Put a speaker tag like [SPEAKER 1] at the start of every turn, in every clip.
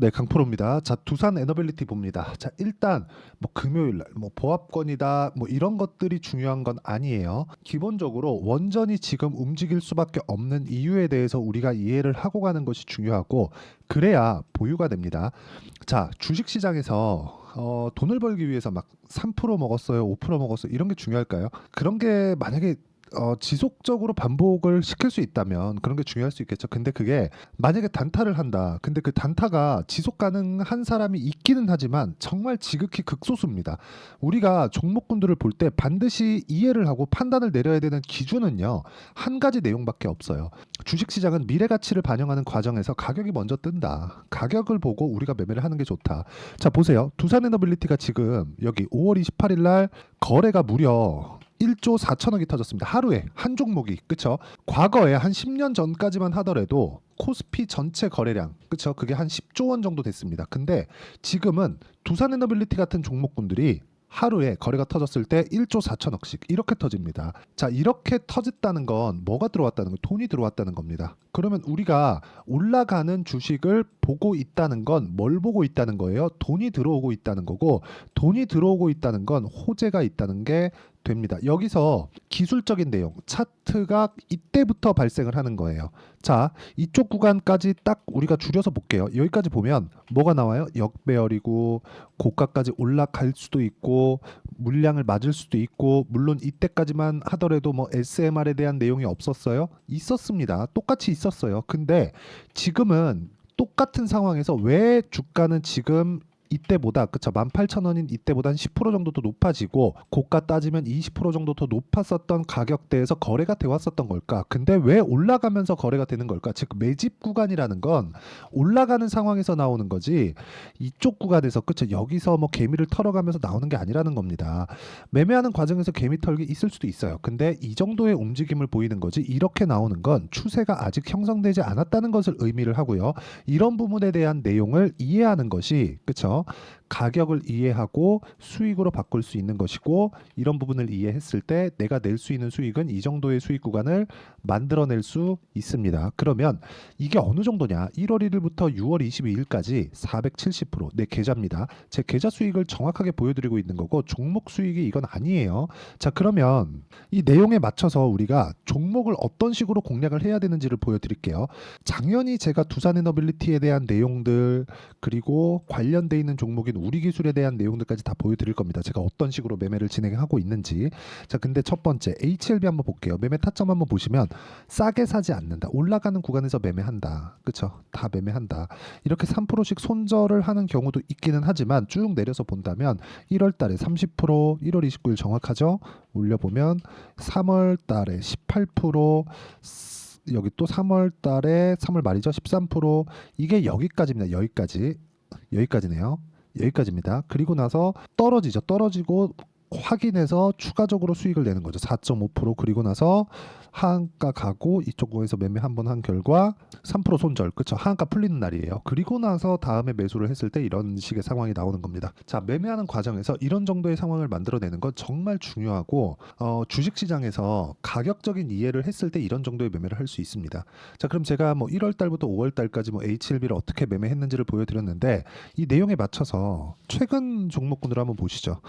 [SPEAKER 1] 네, 강프로입니다. 자, 두산 에너빌리티 봅니다. 자, 일단 뭐 금요일 날 뭐 보합권이다 뭐 이런 것들이 중요한 건 아니에요. 기본적으로 원전이 지금 움직일 수밖에 없는 이유에 대해서 우리가 이해를 하고 가는 것이 중요하고 그래야 보유가 됩니다. 자, 주식 시장에서 어, 돈을 벌기 위해서 막 3% 먹었어요, 5% 먹었어요 이런 게 중요할까요? 그런 게 만약에 어, 지속적으로 반복을 시킬 수 있다면 그런 게 중요할 수 있겠죠. 근데 그게 만약에 단타를 한다. 근데 그 단타가 지속 가능한 사람이 있기는 하지만 정말 지극히 극소수입니다. 우리가 종목군들을 볼 때 반드시 이해를 하고 판단을 내려야 되는 기준은요. 한 가지 내용밖에 없어요. 주식 시장은 미래 가치를 반영하는 과정에서 가격이 먼저 뜬다. 가격을 보고 우리가 매매를 하는 게 좋다. 자, 보세요. 두산 에너빌리티가 지금 여기 5월 28일 날 거래가 무려 1조 4천억이 터졌습니다. 하루에 한 종목이 그쵸? 과거에 한 10년 전까지만 하더라도 코스피 전체 거래량 그쵸? 그게 한 10조 원 정도 됐습니다. 근데 지금은 두산에너빌리티 같은 종목군들이 하루에 거래가 터졌을 때 1조 4천억씩 이렇게 터집니다. 자, 이렇게 터졌다는 건 뭐가 들어왔다는 거? 돈이 들어왔다는 겁니다. 그러면 우리가 올라가는 주식을 보고 있다는 건 뭘 보고 있다는 거예요? 돈이 들어오고 있다는 거고 돈이 들어오고 있다는 건 호재가 있다는 게 됩니다. 여기서 기술적인 내용, 차트가 이때부터 발생을 하는 거예요. 자, 이쪽 구간까지 딱 우리가 줄여서 볼게요. 여기까지 보면 뭐가 나와요? 역배열이고 고가까지 올라갈 수도 있고 물량을 맞을 수도 있고 물론 이때까지만 하더라도 뭐 SMR에 대한 내용이 없었어요? 있었습니다. 똑같이 있었어요. 근데 지금은 똑같은 상황에서 왜 주가는 지금 이때보다 그쵸 18,000원인 이때보다 한 10% 정도 더 높아지고 고가 따지면 20% 정도 더 높았었던 가격대에서 거래가 되어 왔었던 걸까? 근데 왜 올라가면서 거래가 되는 걸까? 즉 매집 구간이라는 건 올라가는 상황에서 나오는 거지 이쪽 구간에서 그쵸 여기서 뭐 개미를 털어가면서 나오는 게 아니라는 겁니다. 매매하는 과정에서 개미 털기 있을 수도 있어요. 근데 이 정도의 움직임을 보이는 거지 이렇게 나오는 건 추세가 아직 형성되지 않았다는 것을 의미를 하고요. 이런 부분에 대한 내용을 이해하는 것이 그쵸 well. 가격을 이해하고 수익으로 바꿀 수 있는 것이고 이런 부분을 이해했을 때 내가 낼 수 있는 수익은 이 정도의 수익 구간을 만들어낼 수 있습니다. 그러면 이게 어느 정도냐? 1월 1일부터 6월 22일까지 470%내 계좌입니다. 제 계좌 수익을 정확하게 보여드리고 있는 거고 종목 수익이 이건 아니에요. 자 그러면 이 내용에 맞춰서 우리가 종목을 어떤 식으로 공략을 해야 되는지를 보여드릴게요. 작년이 제가 두산에너빌리티에 대한 내용들 그리고 관련돼 있는 종목인 우리 기술에 대한 내용들까지 다 보여드릴 겁니다. 제가 어떤 식으로 매매를 진행하고 있는지. 자, 근데 첫 번째 HLB 한번 볼게요. 매매 타점 한번 보시면 싸게 사지 않는다. 올라가는 구간에서 매매한다. 그쵸? 다 매매한다. 이렇게 3%씩 손절을 하는 경우도 있기는 하지만 쭉 내려서 본다면 1월 달에 30%, 1월 29일 정확하죠? 올려 보면 3월 달에 18%, 여기 또 3월 달에 3월 말이죠. 13% 이게 여기까지입니다. 여기까지. 여기까지네요. 여기까지입니다. 그리고 나서 떨어지죠. 떨어지고 확인해서 추가적으로 수익을 내는 거죠. 4.5% 그리고 나서 하한가 가고 이쪽 거에서 매매 한 번 한 결과 3% 손절. 그쵸 하한가 풀리는 날이에요. 그리고 나서 다음에 매수를 했을 때 이런 식의 상황이 나오는 겁니다. 자, 매매하는 과정에서 이런 정도의 상황을 만들어내는 건 정말 중요하고 어, 주식 시장에서 가격적인 이해를 했을 때 이런 정도의 매매를 할 수 있습니다. 자, 그럼 제가 뭐 1월 달부터 5월 달까지 뭐 HLB를 어떻게 매매했는지를 보여드렸는데 이 내용에 맞춰서 최근 종목군을 한번 보시죠.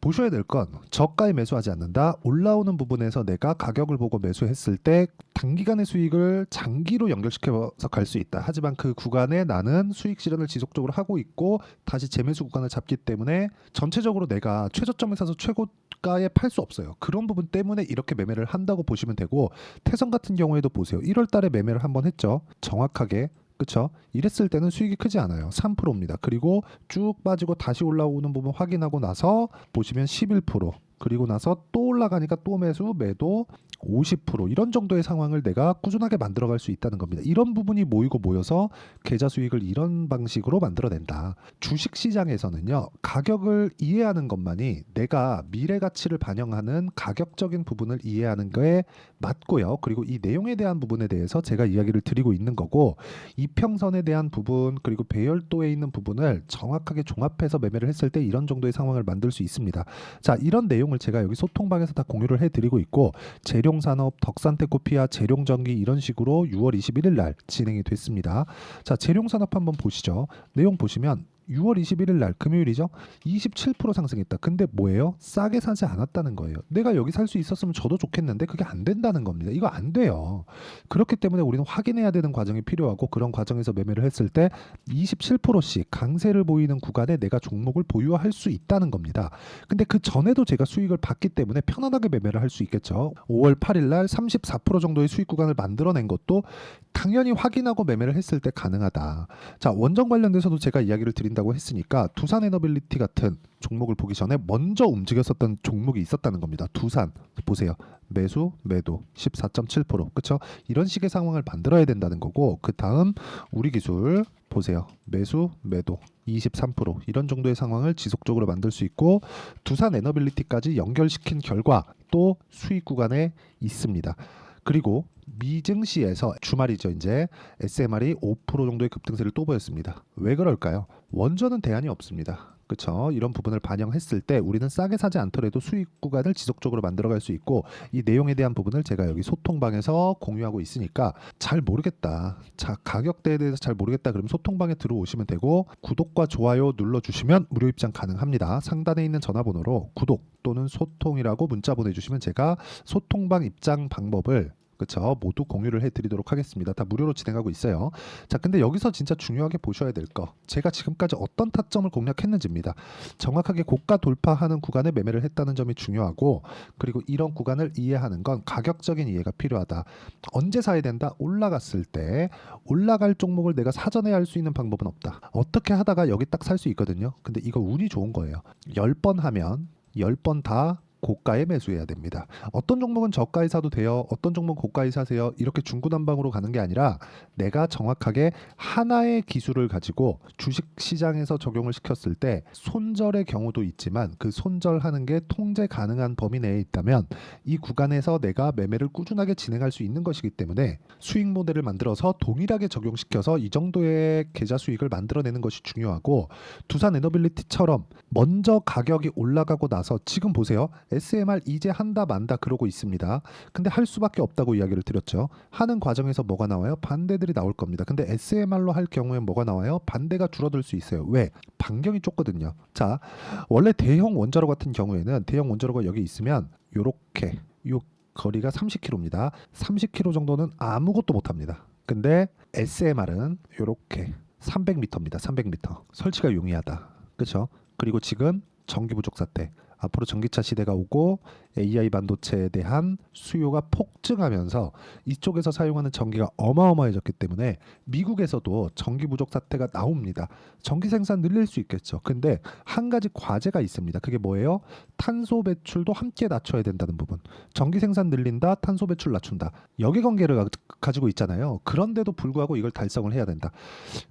[SPEAKER 1] 보셔야 될 건 저가에 매수하지 않는다. 올라오는 부분에서 내가 가격을 보고 매수했을 때 단기간의 수익을 장기로 연결시켜서 갈 수 있다. 하지만 그 구간에 나는 수익 실현을 지속적으로 하고 있고 다시 재매수 구간을 잡기 때문에 전체적으로 내가 최저점에 사서 최고가에 팔 수 없어요. 그런 부분 때문에 이렇게 매매를 한다고 보시면 되고 태성 같은 경우에도 보세요. 1월 달에 매매를 한번 했죠. 정확하게 그쵸? 이랬을 때는 수익이 크지 않아요. 3%입니다. 그리고 쭉 빠지고 다시 올라오는 부분 확인하고 나서 보시면 11% 그리고 나서 또 올라가니까 또 매수, 매도 50% 이런 정도의 상황을 내가 꾸준하게 만들어갈 수 있다는 겁니다. 이런 부분이 모이고 모여서 계좌 수익을 이런 방식으로 만들어낸다. 주식 시장에서는요 가격을 이해하는 것만이 내가 미래 가치를 반영하는 가격적인 부분을 이해하는 거에 맞고요. 그리고 이 내용에 대한 부분에 대해서 제가 이야기를 드리고 있는 거고 이평선에 대한 부분 그리고 배열도에 있는 부분을 정확하게 종합해서 매매를 했을 때 이런 정도의 상황을 만들 수 있습니다. 자 이런 내용을 제가 여기 소통방에서 소 통방에서 다 공유를 해드리고 있고 재룡산업, 덕산테코피아, 재룡전기 이런 식으로 6월 21일 날 진행이 됐습니다. 자, 재룡산업 한번 보시죠. 내용 보시면 6월 21일 날 금요일이죠. 27% 상승했다. 근데 뭐예요? 싸게 사지 않았다는 거예요. 내가 여기 살 수 있었으면 저도 좋겠는데 그게 안 된다는 겁니다. 이거 안 돼요. 그렇기 때문에 우리는 확인해야 되는 과정이 필요하고 그런 과정에서 매매를 했을 때 27%씩 강세를 보이는 구간에 내가 종목을 보유할 수 있다는 겁니다. 근데 그 전에도 제가 수익을 받기 때문에 편안하게 매매를 할 수 있겠죠. 5월 8일 날 34% 정도의 수익 구간을 만들어낸 것도 당연히 확인하고 매매를 했을 때 가능하다. 자, 원전 관련돼서도 제가 이야기를 드린 다고 했으니까 두산 에너빌리티 같은 종목을 보기 전에 먼저 움직였었던 종목이 있었다는 겁니다. 두산 보세요. 매수, 매도 14.7% 그렇죠? 이런 식의 상황을 만들어야 된다는 거고 그 다음 우리 기술 보세요. 매수, 매도 23% 이런 정도의 상황을 지속적으로 만들 수 있고 두산 에너빌리티까지 연결시킨 결과 또 수익 구간에 있습니다. 그리고 미증시에서 주말이죠 이제 SMR이 5% 정도의 급등세를 또 보였습니다. 왜 그럴까요? 원전은 대안이 없습니다. 그렇죠. 이런 부분을 반영했을 때 우리는 싸게 사지 않더라도 수익 구간을 지속적으로 만들어갈 수 있고 이 내용에 대한 부분을 제가 여기 소통방에서 공유하고 있으니까 잘 모르겠다. 자 가격대에 대해서 잘 모르겠다. 그러면 소통방에 들어오시면 되고 구독과 좋아요 눌러주시면 무료 입장 가능합니다. 상단에 있는 전화번호로 구독 또는 소통이라고 문자 보내주시면 제가 소통방 입장 방법을 그쵸 모두 공유를 해드리도록 하겠습니다. 다 무료로 진행하고 있어요. 자, 근데 여기서 진짜 중요하게 보셔야 될 거. 제가 지금까지 어떤 타점을 공략했는지입니다. 정확하게 고가 돌파하는 구간에 매매를 했다는 점이 중요하고, 그리고 이런 구간을 이해하는 건 가격적인 이해가 필요하다. 언제 사야 된다? 올라갔을 때 올라갈 종목을 내가 사전에 할수 있는 방법은 없다. 어떻게 하다가 여기 딱 살 수 있거든요. 근데 이거 운이 좋은 거예요. 10번 하면 10번 다 고가에 매수해야 됩니다. 어떤 종목은 저가에 사도 돼요. 어떤 종목은 고가에 사세요. 이렇게 중구난방으로 가는 게 아니라 내가 정확하게 하나의 기술을 가지고 주식 시장에서 적용을 시켰을 때 손절의 경우도 있지만 그 손절하는 게 통제 가능한 범위 내에 있다면 이 구간에서 내가 매매를 꾸준하게 진행할 수 있는 것이기 때문에 수익 모델을 만들어서 동일하게 적용시켜서 이 정도의 계좌 수익을 만들어내는 것이 중요하고 두산 에너빌리티처럼 먼저 가격이 올라가고 나서 지금 보세요. SMR 이제 한다 만다 그러고 있습니다. 근데 할 수밖에 없다고 이야기를 드렸죠. 하는 과정에서 뭐가 나와요? 반대들이 나올 겁니다. 근데 SMR로 할 경우에 뭐가 나와요? 반대가 줄어들 수 있어요. 왜? 반경이 좁거든요. 자, 원래 대형 원자로 같은 경우에는 대형 원자로가 여기 있으면 요렇게 요 거리가 30km입니다. 30km 정도는 아무것도 못 합니다. 근데 SMR은 요렇게 300m입니다. 300m. 설치가 용이하다. 그렇죠? 그리고 지금 전기 부족 사태 앞으로 전기차 시대가 오고 AI 반도체에 대한 수요가 폭증하면서 이쪽에서 사용하는 전기가 어마어마해졌기 때문에 미국에서도 전기 부족 사태가 나옵니다. 전기 생산 늘릴 수 있겠죠. 근데 한 가지 과제가 있습니다. 그게 뭐예요? 탄소 배출도 함께 낮춰야 된다는 부분. 전기 생산 늘린다, 탄소 배출 낮춘다. 역의 관계를 가- 가지고 있잖아요. 그런데도 불구하고 이걸 달성을 해야 된다.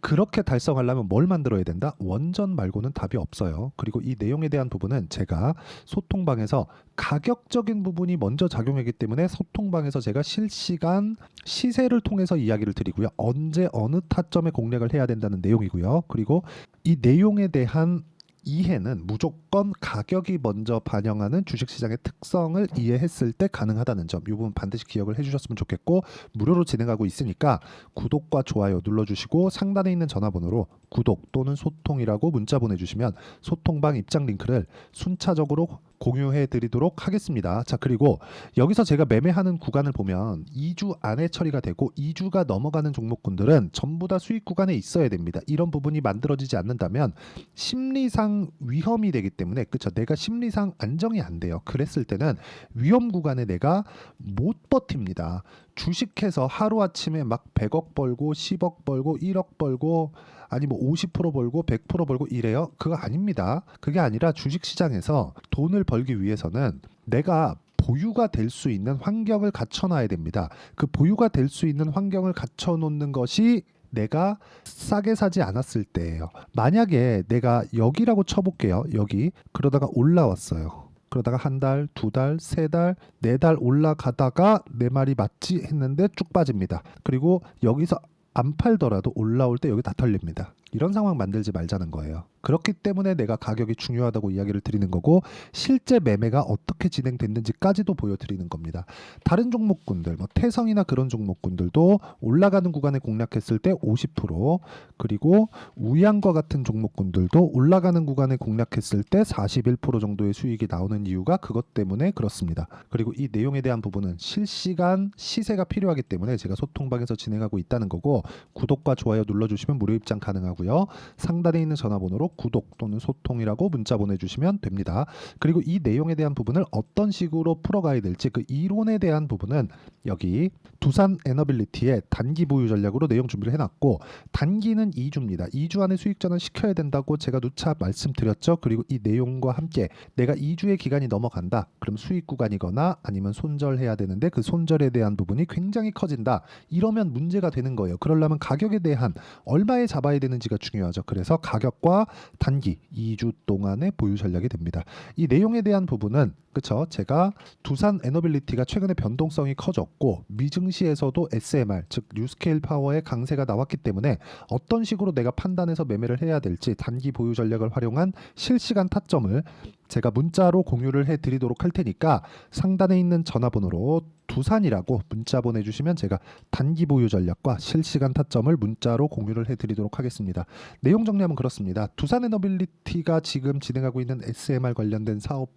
[SPEAKER 1] 그렇게 달성하려면 뭘 만들어야 된다? 원전 말고는 답이 없어요. 그리고 이 내용에 대한 부분은 제가 소통방에서 가격 적인 부분이 먼저 작용하기 때문에 소통방에서 제가 실시간 시세를 통해서 이야기를 드리고요. 언제 어느 타점에 공략을 해야 된다는 내용이고요. 그리고 이 내용에 대한 이해는 무조건 가격이 먼저 반영하는 주식시장의 특성을 이해했을 때 가능하다는 점, 이 부분 반드시 기억을 해주셨으면 좋겠고 무료로 진행하고 있으니까 구독과 좋아요 눌러주시고 상단에 있는 전화번호로 구독 또는 소통이라고 문자 보내주시면 소통방 입장 링크를 순차적으로 공유해 드리도록 하겠습니다. 자, 그리고 여기서 제가 매매하는 구간을 보면 2주 안에 처리가 되고 2주가 넘어가는 종목군들은 전부 다 수익 구간에 있어야 됩니다. 이런 부분이 만들어지지 않는다면 심리상 위험이 되기 때문에 그렇죠. 내가 심리상 안정이 안 돼요. 그랬을 때는 위험 구간에 내가 못 버팁니다. 주식해서 하루아침에 막 100억 벌고 10억 벌고 1억 벌고 아니 뭐 50% 벌고 100% 벌고 이래요? 그거 아닙니다. 그게 아니라 주식 시장에서 돈을 벌기 위해서는 내가 보유가 될 수 있는 환경을 갖춰놔야 됩니다. 그 보유가 될 수 있는 환경을 갖춰놓는 것이 내가 싸게 사지 않았을 때예요. 만약에 내가 여기라고 쳐볼게요. 여기 그러다가 올라왔어요. 그러다가 한 달, 두 달, 세 달, 네 달 올라가다가 내 말이 맞지 했는데 쭉 빠집니다. 그리고 여기서 안 팔더라도 올라올 때 여기 다 털립니다. 이런 상황 만들지 말자는 거예요. 그렇기 때문에 내가 가격이 중요하다고 이야기를 드리는 거고 실제 매매가 어떻게 진행됐는지까지도 보여드리는 겁니다. 다른 종목군들, 뭐 태성이나 그런 종목군들도 올라가는 구간에 공략했을 때 50% 그리고 우양과 같은 종목군들도 올라가는 구간에 공략했을 때 41% 정도의 수익이 나오는 이유가 그것 때문에 그렇습니다. 그리고 이 내용에 대한 부분은 실시간 시세가 필요하기 때문에 제가 소통방에서 진행하고 있다는 거고 구독과 좋아요 눌러주시면 무료 입장 가능하고요. 상단에 있는 전화번호로 구독 또는 소통이라고 문자 보내주시면 됩니다. 그리고 이 내용에 대한 부분을 어떤 식으로 풀어가야 될지 그 이론에 대한 부분은 여기 두산 에너빌리티의 단기 보유 전략으로 내용 준비를 해놨고 단기는 2주입니다. 2주 안에 수익 전환 시켜야 된다고 제가 누차 말씀드렸죠. 그리고 이 내용과 함께 내가 2주의 기간이 넘어간다. 그럼 수익 구간이거나 아니면 손절해야 되는데 그 손절에 대한 부분이 굉장히 커진다. 이러면 문제가 되는 거예요. 그러려면 가격에 대한 얼마에 잡아야 되는지가 중요하죠. 그래서 가격과 단기 2주 동안의 보유 전략이 됩니다. 이 내용에 대한 부분은 그쵸 제가 두산 에너빌리티가 최근에 변동성이 커졌고 미증시에서도 SMR 즉 뉴스케일 파워의 강세가 나왔기 때문에 어떤 식으로 내가 판단해서 매매를 해야 될지 단기 보유 전략을 활용한 실시간 타점을 제가 문자로 공유를 해드리도록 할 테니까 상단에 있는 전화번호로 두산이라고 문자 보내주시면 제가 단기 보유 전략과 실시간 타점을 문자로 공유를 해드리도록 하겠습니다. 내용 정리하면 그렇습니다. 두산 에너빌리티가 지금 진행하고 있는 SMR 관련된 사업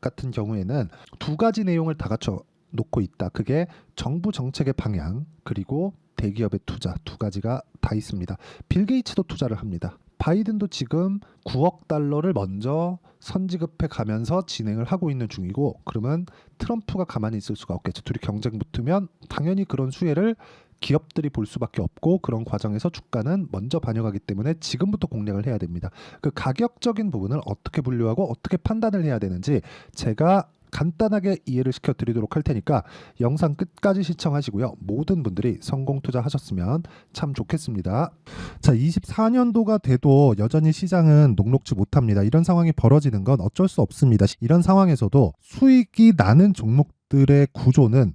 [SPEAKER 1] 같은 경우에는 두 가지 내용을 다 갖춰 놓고 있다. 그게 정부 정책의 방향 그리고 대기업의 투자 두 가지가 다 있습니다. 빌 게이츠도 투자를 합니다. 바이든도 지금 9억 달러를 먼저 선지급해 가면서 진행을 하고 있는 중이고 그러면 트럼프가 가만히 있을 수가 없겠죠. 둘이 경쟁 붙으면 당연히 그런 수혜를 기업들이 볼 수밖에 없고 그런 과정에서 주가는 먼저 반영하기 때문에 지금부터 공략을 해야 됩니다. 그 가격적인 부분을 어떻게 분류하고 어떻게 판단을 해야 되는지 제가 간단하게 이해를 시켜 드리도록 할 테니까 영상 끝까지 시청하시고요. 모든 분들이 성공 투자하셨으면 참 좋겠습니다. 자, 24년도가 돼도 여전히 시장은 녹록지 못합니다. 이런 상황이 벌어지는 건 어쩔 수 없습니다. 이런 상황에서도 수익이 나는 종목들의 구조는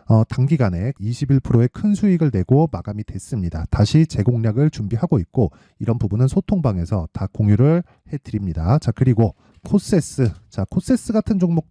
[SPEAKER 1] 어, 단기간에 21%의 큰 수익을 내고 마감이 됐습니다. 다시 재공략을 준비하고 있고 이런 부분은 소통방에서 다 공유를 해드립니다. 자 그리고 코세스 자 코세스 같은 종목